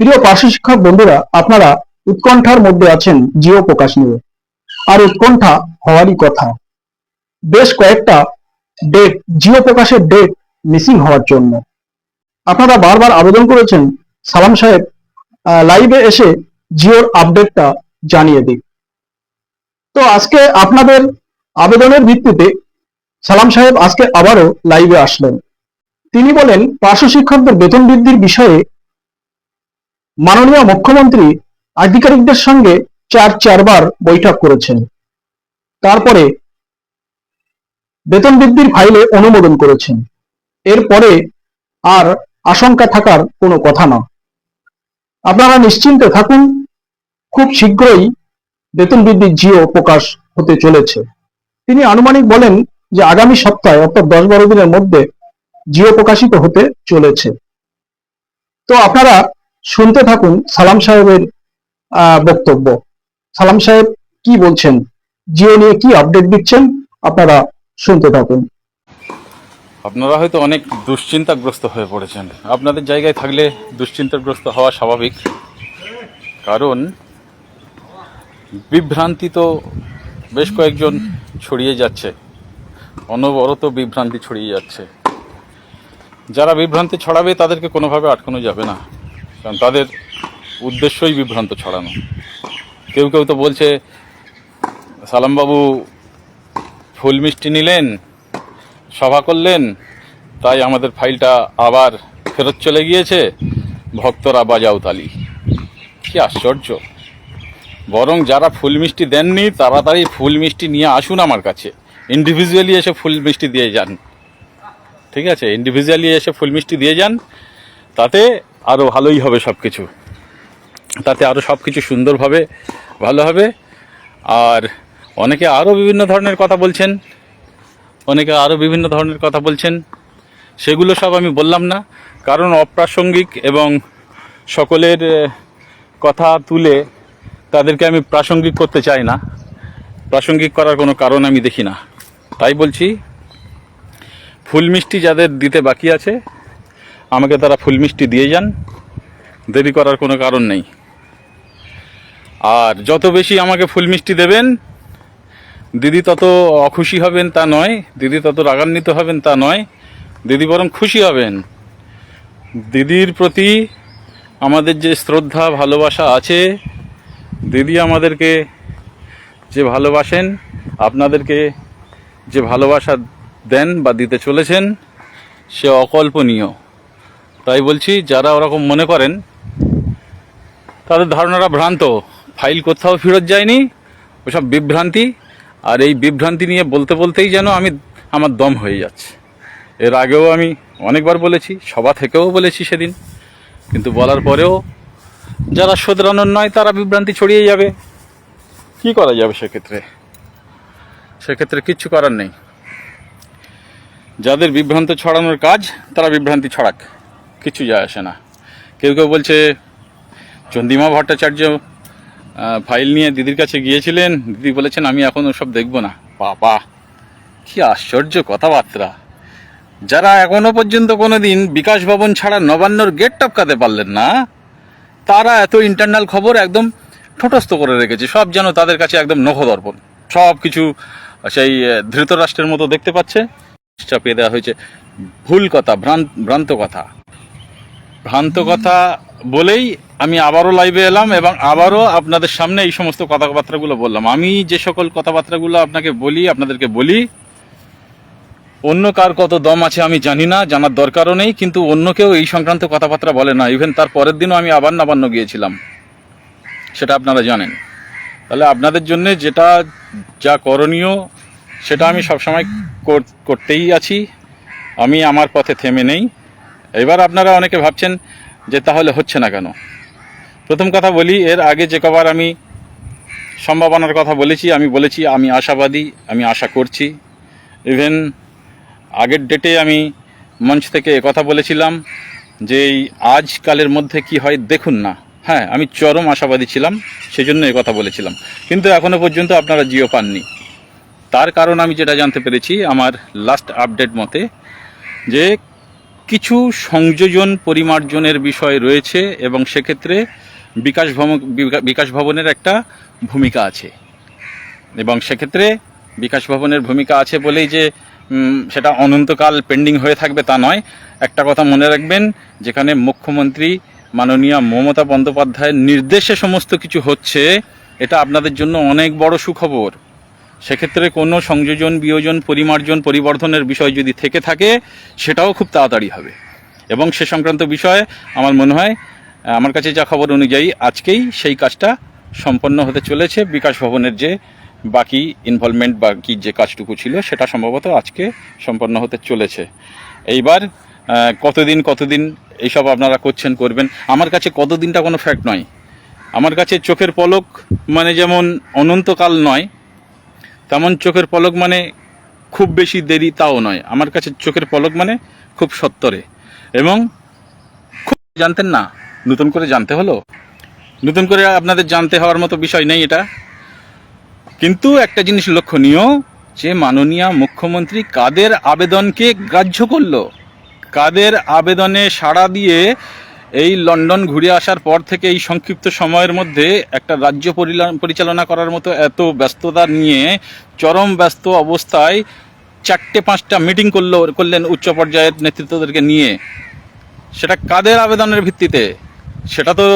প্রিয় পার্শ্ব শিক্ষক বন্ধুরা, আপনারা উৎকণ্ঠার মধ্যে আছেন জিও প্রকাশ নিয়ে। আর উৎকণ্ঠা হওয়ারই কথা। বেশ কয়েকটা ডেট জিও প্রকাশের ডেট মিসিং হওয়ার জন্য। আপনারা বারবার আবেদন করেছেন, সালাম সাহেব লাইভে এসে জিওর আপডেটটা জানিয়ে দিক তো আজকে আপনাদের আবেদনের ভিত্তিতে সালাম সাহেব আজকে আবারও লাইভে আসলেন। তিনি বলেন, পার্শ্ব শিক্ষকদের বেতন বৃদ্ধির বিষয়ে মাননীয় মুখ্যমন্ত্রী আধিকারিকদের সঙ্গে চার চারবার বৈঠক করেছেন। তারপরে বেতন বৃদ্ধির ফাইলে অনুমোদন করেছেন। এরপরে আর আশঙ্কা থাকার কোনো কথা না। আপনারা নিশ্চিন্তে থাকুন, খুব শীঘ্রই বেতন বৃদ্ধির জিও প্রকাশ হতে চলেছে। তিনি আনুমানিক বলেন যে আগামী সপ্তাহে অর্থাৎ দশ বারো দিনের মধ্যে জিও প্রকাশিত হতে চলেছে। তো আপনারা শুনতে থাকুন সালাম সাহেবের বক্তব্য। সালাম সাহেব কি বলছেন? জিও নিয়ে কি আপডেট দিচ্ছেন? আপনারা শুনতে থাকুন। আপনারা হয়তো অনেক দুশ্চিন্তাগ্রস্ত হয়ে পড়েছেন। আপনাদের জায়গায় থাকলে দুশ্চিন্তাগ্রস্ত হওয়া স্বাভাবিক। কারণ বিভ্রান্তি তো বেশ কয়েকজন ছড়িয়ে যাচ্ছে। অনবরত বিভ্রান্তি ছড়িয়ে যাচ্ছে। যারা বিভ্রান্তি ছড়াবে তাদেরকে কোনোভাবে আটকানো যাবে না। কারণ তাদের উদ্দেশ্যই বিভ্রান্ত ছড়ানো। কেউ কেউ তো বলছে, সালামবাবু ফুল মিষ্টি নিলেন, সভা করলেন, তাই আমাদের ফাইলটা আবার ফেরত চলে গিয়েছে, ভক্তরা বাজাও তালি। কি আশ্চর্য। বরং যারা ফুল মিষ্টি দেননি, তাড়াতাড়ি ফুল মিষ্টি নিয়ে আসুন আমার কাছে। ইন্ডিভিজুয়ালি এসে ফুল মিষ্টি দিয়ে যান। ঠিক আছে ইন্ডিভিজুয়ালি এসে ফুল মিষ্টি দিয়ে যান। তাতে আরও ভালোই হবে সব কিছু তাতে আরও সব কিছু সুন্দরভাবে ভালো হবে। আর অনেকে আরও বিভিন্ন ধরনের কথা বলছেন। অনেকে আরও বিভিন্ন ধরনের কথা বলছেন। সেগুলো সব আমি বললাম না। কারণ অপ্রাসঙ্গিক এবং সকলের কথা তুলে তাদেরকে আমি প্রাসঙ্গিক করতে চাই না। প্রাসঙ্গিক করার কোনো কারণ আমি দেখি না। তাই বলছি, ফুল মিষ্টি যাদের দিতে বাকি আছে আমাকে তারা ফুল মিষ্টি দিয়ে যান। দেরি করার কোনো কারণ নেই। আর যত বেশি আমাকে ফুল মিষ্টি দেবেন, দিদি তত অখুশি হবেন তা নয়, দিদি তত রাগান্বিত হবেন তা নয়, দিদি বরং খুশি হবেন। দিদির প্রতি আমাদের যে শ্রদ্ধা, ভালোবাসা আছে, দিদি আমাদেরকে যে ভালোবাসেন, আপনাদেরকে যে ভালোবাসা দেন বা দিতে চলেছেন, সে অকল্পনীয়। তাই বলছি, যারা ওরকম মনে করেন, তাদের ধারণাটা ভ্রান্ত। ফাইল কোথাও ফেরত যায়নি, ওসব বিভ্রান্তি। আর এই বিভ্রান্তি নিয়ে বলতে বলতেই যেন আমি, আমার দম হয়ে যাচ্ছে। এর আগেও আমি অনেকবার বলেছি, সভা থেকেও বলেছি সেদিন। কিন্তু বলার পরেও যারা শোধরানোর নয়, তারা বিভ্রান্তি ছড়িয়ে যাবে। কি করা যাবে সেক্ষেত্রে? সেক্ষেত্রে কিচ্ছু করার নেই। যাদের বিভ্রান্ত ছড়ানোর কাজ, তারা বিভ্রান্তি ছড়াক। কিছু যায় আসে না। কেউ কেউ বলছে, চন্দিমা ভট্টাচার্য ফাইল নিয়ে দিদির কাছে গিয়েছিলেন। দিদি বলেছেন, আমি এখন ওসব দেখব না। বাবা, কি আশ্চর্য কথাবার্তা। যারা এখনও পর্যন্ত কোনো দিন বিকাশ ভবন ছাড়া নবান্নর গেট টপকাতে পারলেন না, তারা এত ইন্টারনাল খবর একদম ঠোঁটস্থ করে রেখেছে। সব যেন তাদের কাছে একদম নখদর্পণ। সব কিছু সেই ধৃতরাষ্ট্রের মতো দেখতে পাচ্ছে। চাপিয়ে দেওয়া হয়েছে। ভুল কথা ভ্রান্ত কথা। ভ্রান্ত কথা বলেই আমি আবারও লাইভে এলাম এবং আবারও আপনাদের সামনে এই সমস্ত কথাবার্তাগুলো বললাম। আমি যে সকল কথাবার্তাগুলো আপনাকে বলি, আপনাদেরকে বলি, অন্য কার কত দম আছে আমি জানি না, জানার দরকারও নেই, কিন্তু অন্য কেউ এই সংক্রান্ত কথাবার্তা বলে না। ইভেন তার পরের দিনও আমি আবার নাবান্ন গিয়েছিলাম। সেটা আপনারা জানেন। তাহলে আপনাদের জন্য যেটা যা করণীয়, সেটা আমি সবসময় কর- করতেই আছি। আমি আমার পথে থেমে নেই। এবার আপনারা অনেকে ভাবছেন যে তাহলে হচ্ছে না কেন? প্রথম কথা বলি, এর আগে যে কবার আমি সম্ভাবনার কথা বলেছি, আমি বলেছি, আমি আশাবাদী, আমি আশা করছি। ইভেন আগের ডেটে আমি মঞ্চ থেকে কথা বলেছিলাম যে, এই আজকালের মধ্যে কি হয় দেখুন না। হ্যাঁ আমি চরম আশাবাদী ছিলাম, সেজন্য এ কথা বলেছিলাম। কিন্তু এখনও পর্যন্ত আপনারা জিও পাননি। তার কারণ আমি যেটা জানতে পেরেছি, আমার লাস্ট আপডেট মতে যে কিছু সংযোজন পরিমার্জনের বিষয় রয়েছে এবং সেক্ষেত্রে বিকাশ ভবন বিকাশ ভবনের একটা ভূমিকা আছে। এবং সেক্ষেত্রে বিকাশ ভবনের ভূমিকা আছে বলেই যে সেটা অনন্তকাল পেন্ডিং হয়ে থাকবে তা নয়। একটা কথা মনে রাখবেন, যেখানে মুখ্যমন্ত্রী মাননীয় মমতা বন্দ্যোপাধ্যায়ের নির্দেশে সমস্ত কিছু হচ্ছে, এটা আপনাদের জন্য অনেক বড় সুখবর। সেক্ষেত্রে কোনো সংযোজন, বিয়োজন, পরিমার্জন, পরিবর্ধনের বিষয় যদি থেকে থাকে, সেটাও খুব তাড়াতাড়ি হবে। এবং সে সংক্রান্ত বিষয়ে আমার মনে হয়, আমার কাছে যা খবর অনুযায়ী আজকেই সেই কাজটা সম্পন্ন হতে চলেছে। বিকাশ ভবনের যে বাকি ইনভলভমেন্ট বাকি যে কাজটুকু ছিল, সেটা সম্ভবত আজকে সম্পন্ন হতে চলেছে। এইবার কতদিন কতদিন এইসব আপনারা করছেন, করবেন, আমার কাছে কতদিনটা কোনো ফ্যাক্ট নয়। আমার কাছে চোখের পলক মানে যেমন অনন্তকাল নয় তেমন চোখের পলক মানে খুব বেশি দেরি তাও নয়। আমার কাছে চোখের পলক মানে খুব সত্তরে। এবং খুব জানতেন না, নতুন করে জানতে হলো? নতুন করে আপনাদের জানতে হওয়ার মতো বিষয় নেই এটা। কিন্তু একটা জিনিস লক্ষণীয়, যে মাননীয় মুখ্যমন্ত্রী কাদের আবেদনকে গ্রাহ্য করল? কাদের আবেদনে সাড়া দিয়ে এই লন্ডন ঘুরে আসার পর থেকে এই সংক্ষিপ্ত সময়ের মধ্যে একটা রাজ্য পরিচালনা করার মতো এত ব্যস্ততা নিয়ে চরম ব্যস্ত অবস্থায় চারটে পাঁচটা মিটিং করল করলেন উচ্চ পর্যায়ের নেতৃত্বদেরকে নিয়ে। সেটা কাদের আবেদনের ভিত্তিতে? সেটা তো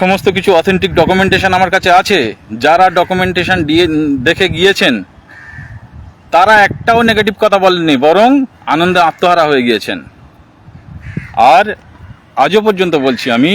সমস্ত কিছু অথেন্টিক ডকুমেন্টেশন আমার কাছে আছে। যারা ডকুমেন্টেশন দিয়ে দেখে গিয়েছেন, তারা একটাও নেগেটিভ কথা বলেননি, বরং আনন্দে আত্মহারা হয়ে গিয়েছেন। আর আজও পর্যন্ত বলছি আমি,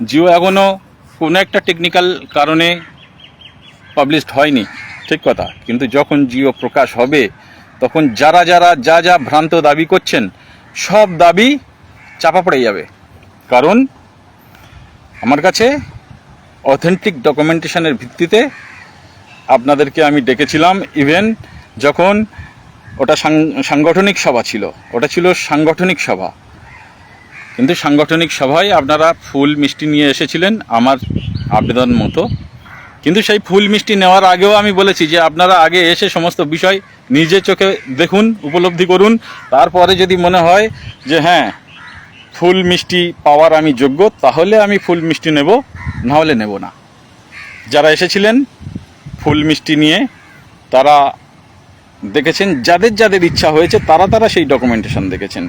জিও এখনও কোনো একটা টেকনিক্যাল কারণে পাবলিশড হয়নি, ঠিক কথা। কিন্তু যখন জিও প্রকাশ হবে, তখন যারা যারা যা যা ভ্রান্ত দাবি করছেন, সব দাবি চাপা পড়ে যাবে। কারণ আমার কাছে অথেন্টিক ডকুমেন্টেশনের ভিত্তিতে আপনাদেরকে আমি ডেকেছিলাম ইভেন যখন ওটা সাংগঠনিক সভা ছিল, ওটা ছিল সাংগঠনিক সভা। কিন্তু সাংগঠনিক সভায় আপনারা ফুল মিষ্টি নিয়ে এসেছিলেন আমার আবেদন মতো। কিন্তু সেই ফুল মিষ্টি নেওয়ার আগেও আমি বলেছি যে আপনারা আগে এসে সমস্ত বিষয় নিজে চোখে দেখুন, উপলব্ধি করুন। তারপরে যদি মনে হয় যে হ্যাঁ ফুল মিষ্টি পাওয়ার আমি যোগ্য, তাহলে আমি ফুল মিষ্টি নেব না হলে নেব না। যারা এসেছিলেন ফুল মিষ্টি নিয়ে, তারা দেখেছেন, যাদের যাদের ইচ্ছা হয়েছে, তারা তারা সেই ডকুমেন্টেশন দেখেছেন।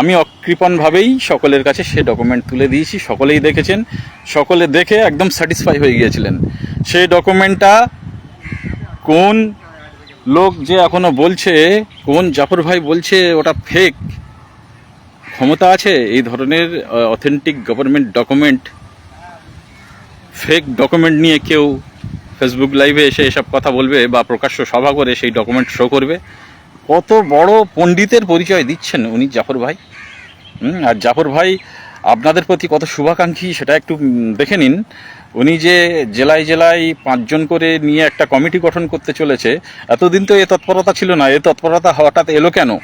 আমি অকৃপণভাবেই সকলের কাছে সে ডকুমেন্ট তুলে দিয়েছি, সকলেই দেখেছেন, সকলে দেখে একদম স্যাটিসফাই হয়ে গিয়েছিলেন। সেই ডকুমেন্টটা কোন লোক যে এখনও বলছে, কোন জাফর ভাই বলছে ওটা ফেক ক্ষমতা আছে? এই ধরনের authentic government document fake document নিয়ে কেউ ফেসবুক লাইভে এসে এসব কথা বলবে বা প্রকাশ্য সভা করে সেই ডকুমেন্ট শো করবে। কত বড় পণ্ডিতের পরিচয় দিচ্ছেন উনি, জাফর ভাই। আর জাফর ভাই, আপনাদের প্রতি কত শুভাকাঙ্ক্ষী সেটা একটু দেখে নিন। উনি যে জেলায় জেলায় পাঁচজন করে নিয়ে একটা কমিটি গঠন করতে চলেছে, এতদিন তো এ তৎপরতা ছিল না, এ তৎপরতা হঠাৎ এলো কেন?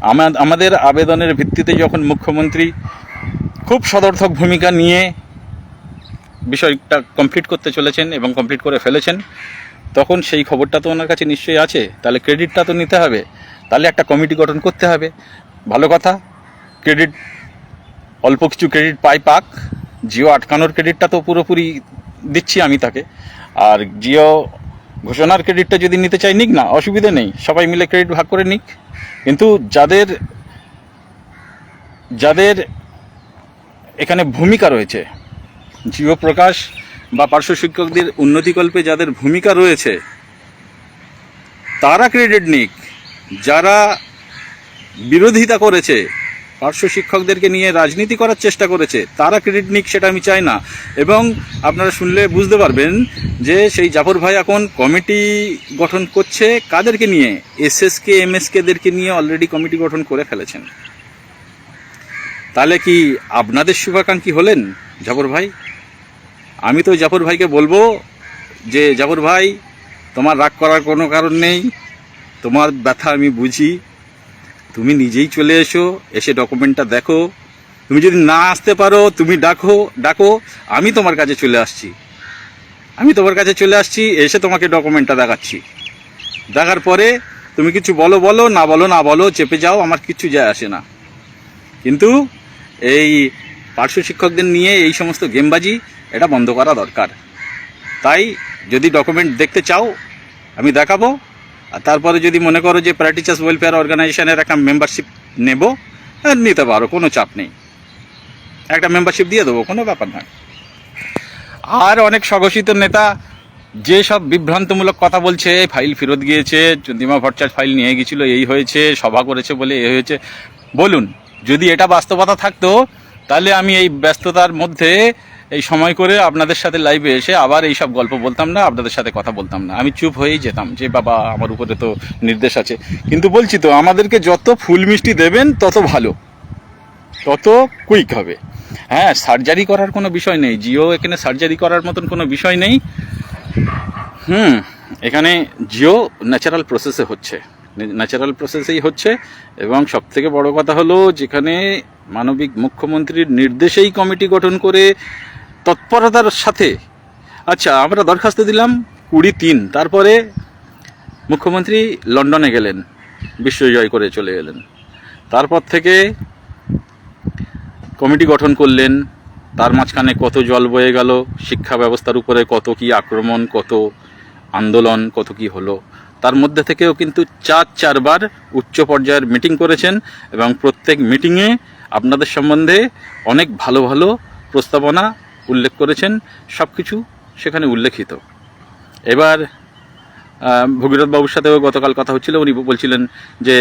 আমা- আমাদের আবেদনের ভিত্তিতে যখন মুখ্যমন্ত্রী খুব সদর্থক ভূমিকা নিয়ে বিষয়টা কমপ্লিট করতে চলেছেন এবং কমপ্লিট করে ফেলেছেন, তখন সেই খবরটা তো ওনার কাছে নিশ্চয়ই আছে, তাহলে ক্রেডিটটা তো নিতে হবে। তাহলে একটা কমিটি গঠন করতে হবে। ভালো কথা, ক্রেডিট, অল্প কিছু ক্রেডিট পাই পাক, জিও আটকানোর ক্রেডিটটা তো পুরোপুরি দিচ্ছি আমি তাকে। আর জিও ঘোষণার ক্রেডিটটা যদি নিতে চাই, নিক না, অসুবিধে নেই, সবাই মিলে ক্রেডিট ভাগ করে নিক। কিন্তু যাদের যাদের এখানে ভূমিকা রয়েছে, জিও প্রকাশ বা পার্শ্ব শিক্ষকদের উন্নতিকল্পে যাদের ভূমিকা রয়েছে, তারা ক্রেডিট নিক। যারা বিরোধিতা করেছে, পার্শ্ব শিক্ষকদেরকে নিয়ে রাজনীতি করার চেষ্টা করেছে, তারা ক্রেডিট নিক সেটা আমি চাই না। এবং আপনারা শুনলে বুঝতে পারবেন যে সেই জাফর ভাই এখন কমিটি গঠন করছে কাদেরকে নিয়ে? এসএসকে এমএসকেদেরকে নিয়ে অলরেডি কমিটি গঠন করে ফেলেছেন। তাহলে কি আপনাদের শুভাকাঙ্ক্ষী হলেন জাফর ভাই? আমি তো জাফর ভাইকে বলব যে, জাফর ভাই, তোমার রাগ করার কোনো কারণ নেই। তোমার ব্যথা আমি বুঝি। তুমি নিজেই চলে এসো, এসে ডকুমেন্টটা দেখো। তুমি যদি না আসতে পারো, তুমি ডাকো ডাকো, আমি তোমার কাছে চলে আসছি। আমি তোমার কাছে চলে আসছি, এসে তোমাকে ডকুমেন্টটা দেখাচ্ছি। দেখার পরে তুমি কিছু বলো বলো, না বলো না বলো, চেপে যাও, আমার কিছু যায় আসে না। কিন্তু এই পার্শ্ব শিক্ষকদের নিয়ে এই সমস্ত গেমবাজি, এটা বন্ধ করা দরকার। তাই যদি ডকুমেন্ট দেখতে চাও, আমি দেখাবো। আর তারপরে যদি মনে করো যে প্যারা টিচার্স ওয়েলফেয়ার অর্গানাইজেশনের একটা মেম্বারশিপ নেব হ্যাঁ, নিতে পারো কোনো চাপ নেই। একটা মেম্বারশিপ দিয়ে দেবো কোনো ব্যাপার নয় আর অনেক স্বঘোষিত নেতা যে সব বিভ্রান্তমূলক কথা বলছে ফাইল ফেরত গিয়েছে চন্দিমা ভট্টাচার্য ফাইল নিয়ে গেছিল এই হয়েছে সভা করেছে বলে এই হয়েছে। বলুন যদি এটা বাস্তবতা থাকতো তাহলে আমি এই ব্যস্ততার মধ্যে এই সময় করে আপনাদের সাথে লাইভে এসে আবার এই সব গল্প বলতাম না, আপনাদের সাথে কথা বলতাম না। আমি চুপ হয়েই যেতাম যে, বাবা, আমার উপরে তো নির্দেশ আছে। কিন্তু বলছি তো, আমাদেরকে যত ফুল মিষ্টি দেবেন, তত ভালো। তত কুইক হবে। হ্যাঁ সার্জারি করার কোনো বিষয় নেই। জিও এখানে সার্জারি করার মতন কোনো বিষয় নেই। হুম, এখানে জিও ন্যাচারাল প্রসেসে হচ্ছে। ন্যাচারাল প্রসেসেই হচ্ছে। এবং সব থেকে বড় কথা হলো, যেখানে মানবিক মুখ্যমন্ত্রীর নির্দেশেই কমিটি গঠন করে তৎপরতার সাথে। আচ্ছা আমরা দরখাস্ত দিলাম কুড়ি তিন। তারপরে মুখ্যমন্ত্রী লন্ডনে গেলেন, বিশ্বজয় করে চলে গেলেন তারপর থেকে কমিটি গঠন করলেন, তার মাঝখানে কত জল বয়ে গেল, শিক্ষা ব্যবস্থার উপরে কত কি আক্রমণ, কত আন্দোলন, কত কি হলো। তার মধ্যে থেকেও কিন্তু চার, চারবার উচ্চ পর্যায়ের মিটিং করেছেন এবং প্রত্যেক মিটিংয়ে আপনাদের সম্বন্ধে অনেক ভালো ভালো প্রস্তাবনা উল্লেখ করেছেন সব কিছু সেখানে উল্লেখিত। এবার ভগীরথ বাবুর সাথেও গতকাল কথা হচ্ছিল, উনি বলছিলেন যে,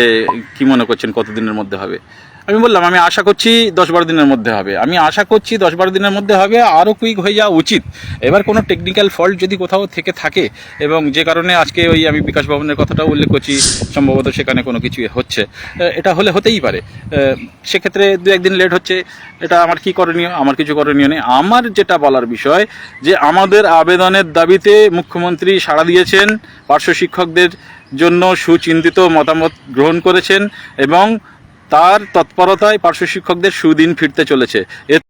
কি মনে করছেন কতদিনের মধ্যে হবে? আমি বললাম, আমি আশা করছি দশ বারো দিনের মধ্যে হবে। আমি আশা করছি দশ বারো দিনের মধ্যে হবে, আরও কুইক হয়ে যাওয়া উচিত। এবার কোনো টেকনিক্যাল ফল্ট যদি কোথাও থেকে থাকে, এবং যে কারণে আজকে ওই আমি বিকাশ ভবনের কথাটাও উল্লেখ করছি, সম্ভবত সেখানে কোনো কিছু হচ্ছে। এটা হলে হতেই পারে। সেক্ষেত্রে দু একদিন লেট হচ্ছে, এটা আমার কি করণীয়? আমার কিছু করণীয় নেই। আমার যেটা বলার বিষয়, যে আমাদের আবেদনের দাবিতে মুখ্যমন্ত্রী সাড়া দিয়েছেন, পার্শ্ব শিক্ষকদের জন্য সুচিন্তিত মতামত গ্রহণ করেছেন, এবং তার তৎপরতায় পার্শ্ব শিক্ষকদের সুদিন ফিরতে চলেছে।